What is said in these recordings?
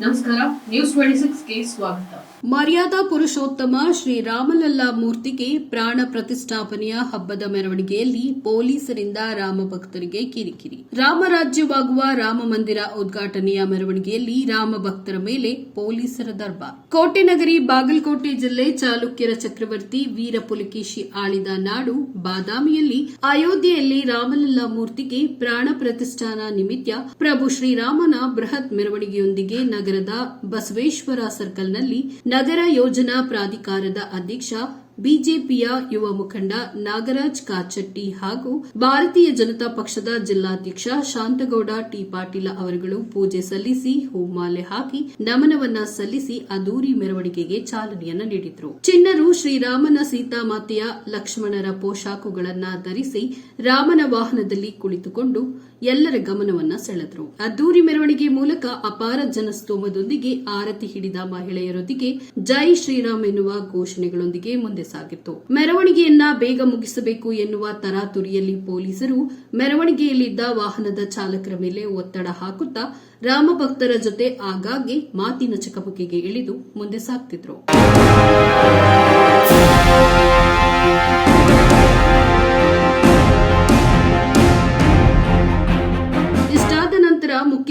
ನಮಸ್ಕಾರ news twenty ಸಿಕ್ಸ್ಗೆ ಸ್ವಾಗತ. ಮರ್ಯಾದಾ ಪುರುಷೋತ್ತಮ ಶ್ರೀ ರಾಮಲಲ್ಲಾ ಮೂರ್ತಿಗೆ ಪ್ರಾಣ ಪ್ರತಿಷ್ಠಾಪನೆಯ ಹಬ್ಬದ ಮೆರವಣಿಗೆಯಲ್ಲಿ ಪೊಲೀಸರಿಂದ ರಾಮ ಭಕ್ತರಿಗೆ ಕಿರಿಕಿರಿ. ರಾಮರಾಜ್ಯವಾಗುವ ರಾಮ ಮಂದಿರ ಉದ್ಘಾಟನೆಯ ಮೆರವಣಿಗೆಯಲ್ಲಿ ರಾಮ ಭಕ್ತರ ಮೇಲೆ ಪೊಲೀಸರ ದರ್ಬಾರ್. ಕೋಟೆನಗರಿ ಬಾಗಲಕೋಟೆ ಜಿಲ್ಲೆ ಚಾಲುಕ್ಯರ ಚಕ್ರವರ್ತಿ ವೀರ ಪುಲಕೇಶಿ ಆಳಿದ ನಾಡು ಬಾದಾಮಿಯಲ್ಲಿ ಅಯೋಧ್ಯೆಯಲ್ಲಿ ರಾಮಲಲ್ಲಾ ಮೂರ್ತಿಗೆ ಪ್ರಾಣ ಪ್ರತಿಷ್ಠಾನ ನಿಮಿತ್ತ ಪ್ರಭು ಶ್ರೀರಾಮನ ಬೃಹತ್ ಮೆರವಣಿಗೆಯೊಂದಿಗೆ ನಗರದ ಬಸವೇಶ್ವರ ಸರ್ಕಲ್ನಲ್ಲಿ ನಗರ ಯೋಜನಾ ಪ್ರಾಧಿಕಾರದ ಅಧ್ಯಕ್ಷ ಬಿಜೆಪಿಯ ಯುವ ಮುಖಂಡ ನಾಗರಾಜ್ ಕಾಚಟ್ಟಿ ಹಾಗೂ ಭಾರತೀಯ ಜನತಾ ಪಕ್ಷದ ಜಿಲ್ಲಾಧ್ಯಕ್ಷ ಶಾಂತಗೌಡ ಟಿ ಪಾಟೀಲ ಅವರುಗಳು ಪೂಜೆ ಸಲ್ಲಿಸಿ, ಹೂಮಾಲೆ ಹಾಕಿ, ನಮನವನ್ನ ಸಲ್ಲಿಸಿ ಅದೂರಿ ಮೆರವಣಿಗೆಗೆ ಚಾಲನೆಯನ್ನ ನೀಡಿದರು. ಚಿನ್ನರು ಶ್ರೀರಾಮನ ಸೀತಾಮಾತೆಯ ಲಕ್ಷ್ಮಣರ ಪೋಷಾಕುಗಳನ್ನ ಧರಿಸಿ ರಾಮನ ವಾಹನದಲ್ಲಿ ಕುಳಿತುಕೊಂಡು ಎಲ್ಲರ ಗಮನವನ್ನ ಸೆಳೆದರು. ಅದ್ದೂರಿ ಮೆರವಣಿಗೆ ಮೂಲಕ ಅಪಾರ ಜನಸ್ತೋಮದೊಂದಿಗೆ ಆರತಿ ಹಿಡಿದ ಮಹಿಳೆಯರೊಂದಿಗೆ ಜೈ ಶ್ರೀರಾಮ್ ಎನ್ನುವ ಘೋಷಣೆಗಳೊಂದಿಗೆ ಮುಂದೆ ಸಾಗಿತ್ತು. ಮೆರವಣಿಗೆಯನ್ನ ಬೇಗ ಮುಗಿಸಬೇಕು ಎನ್ನುವ ತರಾತುರಿಯಲ್ಲಿ ಪೊಲೀಸರು ಮೆರವಣಿಗೆಯಲ್ಲಿದ್ದ ವಾಹನದ ಚಾಲಕರ ಮೇಲೆ ಒತ್ತಡ ಹಾಕುತ್ತಾ ರಾಮಭಕ್ತರ ಜೊತೆ ಆಗಾಗ್ಗೆ ಮಾತಿನ ಚಕಮಕಿಗೆ ಇಳಿದು ಮುಂದೆ ಸಾಗ್ತಿದ್ರು.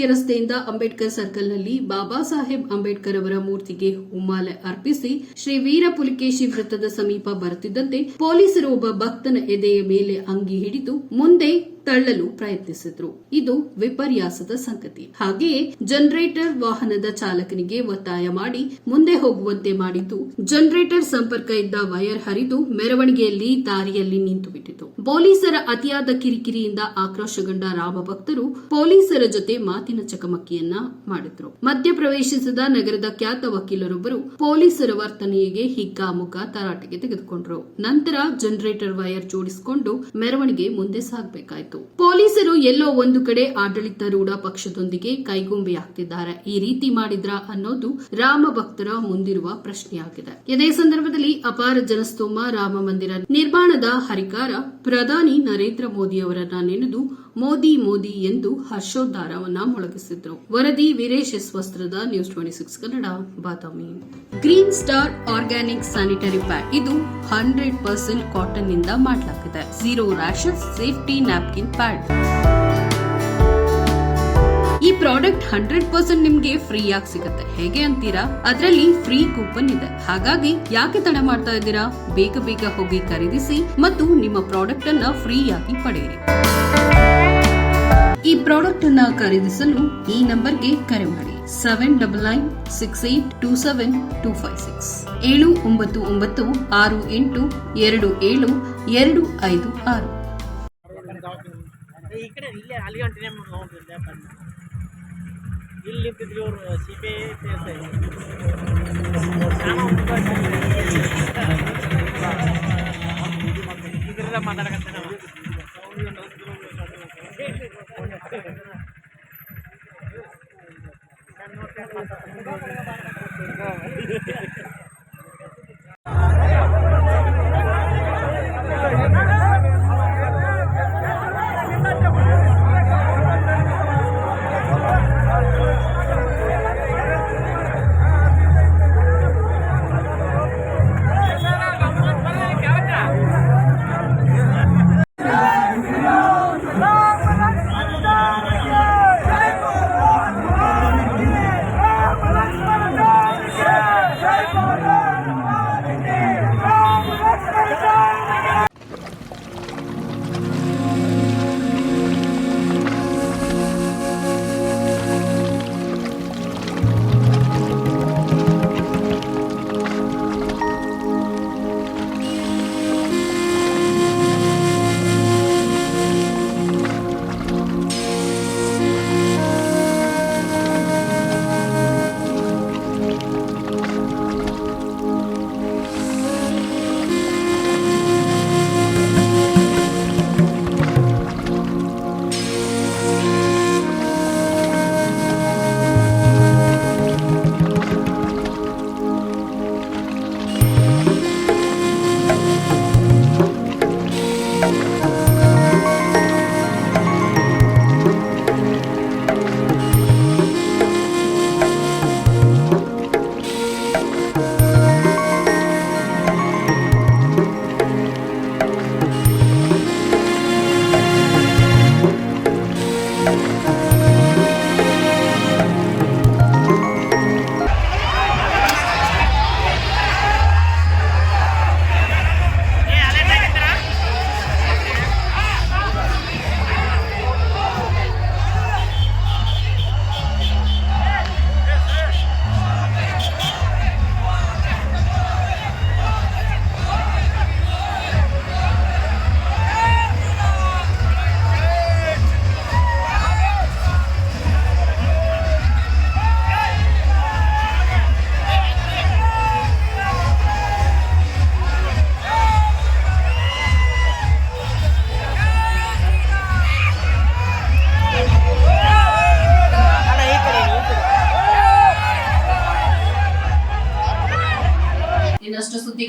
ರಸ್ತೆಯಿಂದ ಅಂಬೇಡ್ಕರ್ ಸರ್ಕಲ್ನಲ್ಲಿ ಬಾಬಾ ಸಾಹೇಬ್ ಅಂಬೇಡ್ಕರ್ ಅವರ ಮೂರ್ತಿಗೆ ಹೂಮಾಲೆ ಅರ್ಪಿಸಿ ಶ್ರೀ ವೀರ ಪುಲಿಕೇಶಿ ವೃತ್ತದ ಸಮೀಪ ಬರುತ್ತಿದ್ದಂತೆ ಪೊಲೀಸರು ಒಬ್ಬ ಭಕ್ತನ ಎದೆಯ ಮೇಲೆ ಅಂಗಿ ಹಿಡಿದು ಮುಂದೆ ತಳ್ಳಲು ಪ್ರಯತ್ನಿಸಿದ್ರು. ಇದು ವಿಪರ್ಯಾಸದ ಸಂಗತಿ. ಹಾಗೆಯೇ ಜನರೇಟರ್ ವಾಹನದ ಚಾಲಕನಿಗೆ ಒತ್ತಾಯ ಮಾಡಿ ಮುಂದೆ ಹೋಗುವಂತೆ ಮಾಡಿದ್ದು. ಜನರೇಟರ್ ಸಂಪರ್ಕ ಇದ್ದ ವೈರ್ ಹರಿದು ಮೆರವಣಿಗೆಯಲ್ಲಿ ದಾರಿಯಲ್ಲಿ ನಿಂತು ಬಿಟ್ಟಿತು ಪೊಲೀಸರ ಅತಿಯಾದ ಕಿರಿಕಿರಿಯಿಂದ ಆಕ್ರೋಶಗೊಂಡ ರಾಮ ಭಕ್ತರು ಪೊಲೀಸರ ಜೊತೆ ಮಾತಿನ ಚಕಮಕಿಯನ್ನ ಮಾಡಿದ್ರು. ಮಧ್ಯ ಪ್ರವೇಶಿಸಿದ ನಗರದ ಖ್ಯಾತ ವಕೀಲರೊಬ್ಬರು ಪೊಲೀಸರ ವರ್ತನೆಗೆ ಹಿಗ್ಗಾಮುಗ್ಗ ತರಾಟೆಗೆ ತೆಗೆದುಕೊಂಡ್ರು. ನಂತರ ಜನರೇಟರ್ ವೈರ್ ಜೋಡಿಸಿಕೊಂಡು ಮೆರವಣಿಗೆ ಮುಂದೆ ಸಾಗಬೇಕಾಯಿತು. ಪೊಲೀಸರು ಎಲ್ಲೋ ಒಂದು ಕಡೆ ಆಡಳಿತಾರೂಢ ಪಕ್ಷದೊಂದಿಗೆ ಕೈಗೊಂಬೆಯಾಗ್ತಿದ್ದಾರೆ. ಈ ರೀತಿ ಮಾಡಿದ್ರ ಅನ್ನೋದು ರಾಮ ಭಕ್ತರ ಮುಂದಿರುವ ಪ್ರಶ್ನೆಯಾಗಿದೆ. ಇದೇ ಸಂದರ್ಭದಲ್ಲಿ ಅಪಾರ ಜನಸ್ತೋಮ ರಾಮ ಮಂದಿರ ನಿರ್ಮಾಣದ ಹರಿಕಾರ ಪ್ರಧಾನಿ ನರೇಂದ್ರ ಮೋದಿ ಅವರನ್ನ ನೆನೆದು ಮೋದಿ ಮೋದಿ ಎಂದು ಹರ್ಷೋದ್ಧಾರವನ್ನ ಮೊಳಗಿಸಿದ್ರು. ವರದಿ Veeresh Vastrad news twenty six Kannada Badami green star organic sanitary pad ಇದು ಹಂಡ್ರೆಡ್ ಪರ್ಸೆಂಟ್ ಕಾಟನ್ನಿಂದ ಮಾಡಲಾಗಿದೆ zero rashes safety napkin pad. ಈ ಪ್ರಾಡಕ್ಟ್ ಹಂಡ್ರೆಡ್ ಪರ್ಸೆಂಟ್ ನಿಮ್ಗೆ ಫ್ರೀ ಆಗಿ ಸಿಗುತ್ತೆ. ಹೇಗೆ ಅಂತೀರಾ? ಅದರಲ್ಲಿ ಫ್ರೀ ಕೂಪನ್ ಇದೆ. ಹಾಗಾಗಿ ಯಾಕೆ ತಡ ಮಾಡ್ತಾ ಇದ್ದೀರಾ? ಬೇಗ ಬೇಗ ಹೋಗಿ ಖರೀದಿಸಿ ಮತ್ತು ನಿಮ್ಮ ಪ್ರಾಡಕ್ಟ್ ಅನ್ನ ಫ್ರೀ ಪಡೆಯಿರಿ. ಈ ಪ್ರಾಡಕ್ಟ್ ಅನ್ನ ಖರೀದಿಸಲು ಈ ನಂಬರ್ಗೆ ಕರೆ ಮಾಡಿ. Seven double nine six eight two seven two five six ಏಳು ಒಂಬತ್ತು ಒಂಬತ್ತು ಆರು ಎಂಟು ಎರಡು ಏಳು ಎರಡು ಐದು ಆರು. ಇಲ್ಲೇ ಇವರು